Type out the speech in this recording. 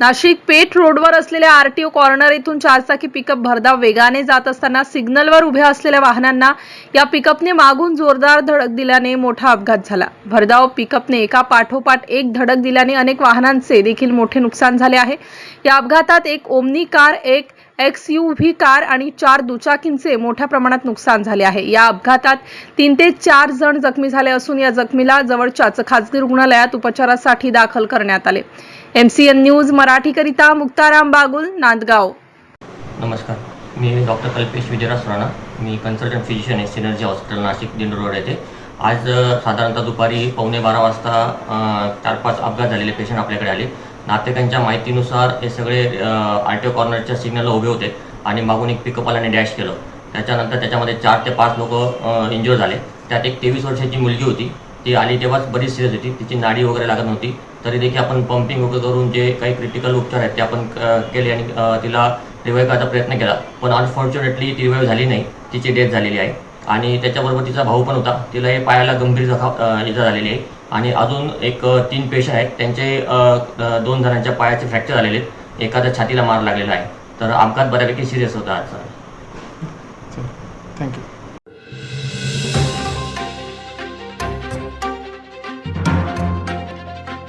Nashik Peth रोडवर असलेल्या RTO corner येथून चारचाकी पिकअप भरधाव वेगाने जात असताना सिग्नलवर उभ्या असलेल्या वाहनांना या पिकअपने मागून जोरदार धडक दिल्याने मोठा अपघात झाला. भरधाव पिकअपने एका पाठोपाठ एक धडक दिल्याने अनेक वाहनांचे देखील मोठे नुकसान झाले आहे. या अपघातात एक ओमनी कार एक एक्स यू व्ही कार आणि चार दुचाकींचे मोठ्या प्रमाणात नुकसान झाले आहे. या अपघातात तीन ते चार जण जखमी झाले असून या जखमीला जवळच्याच खासगी रुग्णालयात उपचारासाठी दाखल करण्यात आले. एमसीएन न्यूज मराठीकरिता मुक्ताराम बागुल नांदगाव. नमस्कार. मी डॉक्टर कल्पेश विजयराज राणा मी कन्सल्टंट फिजिशियन आहे Synergy hospital Nashik Dind road येथे. आज साधारणतः दुपारी पावणे बारा वाजता चार पाच अपघात झालेले पेशंट आपल्याकडे आले. नातेकांच्या माहितीनुसार हे सगळे आर टी ओ कॉर्नरच्या सिग्नलला उभे होते आणि मागून एक पिकअपवाल्याने डॅश केलं. त्याच्यानंतर त्याच्यामध्ये चार ते पाच लोक इंजुअर झाले. त्यात एक तेवीस वर्षाची मुलगी होती. ती आली तेव्हाच बरीच सिरियस होती. तिची नाडी वगैरे लागत नव्हती. तरी देखील आपण पंपिंग वगैरे करून जे काही क्रिटिकल उपचार आहेत ते आपण केले आणि तिला रिवाईव्ह करायचा प्रयत्न केला. पण अनफॉर्च्युनेटली ती रिवाईव्ह झाली नाही. तिची डेथ झालेली आहे. आणि त्याच्याबरोबर तिचा भाऊ पण होता. तिला हे पायाला गंभीर जखा इजा झालेली आहे. आणि अजून एक तीन पेशंट आहेत. त्यांचे दोन जणांच्या पायाचे फ्रॅक्चर झालेले आहेत. एखाद्या छातीला मार लागलेला आहे. तर अपघात बऱ्यापैकी सिरियस होता आजचा. थँक्यू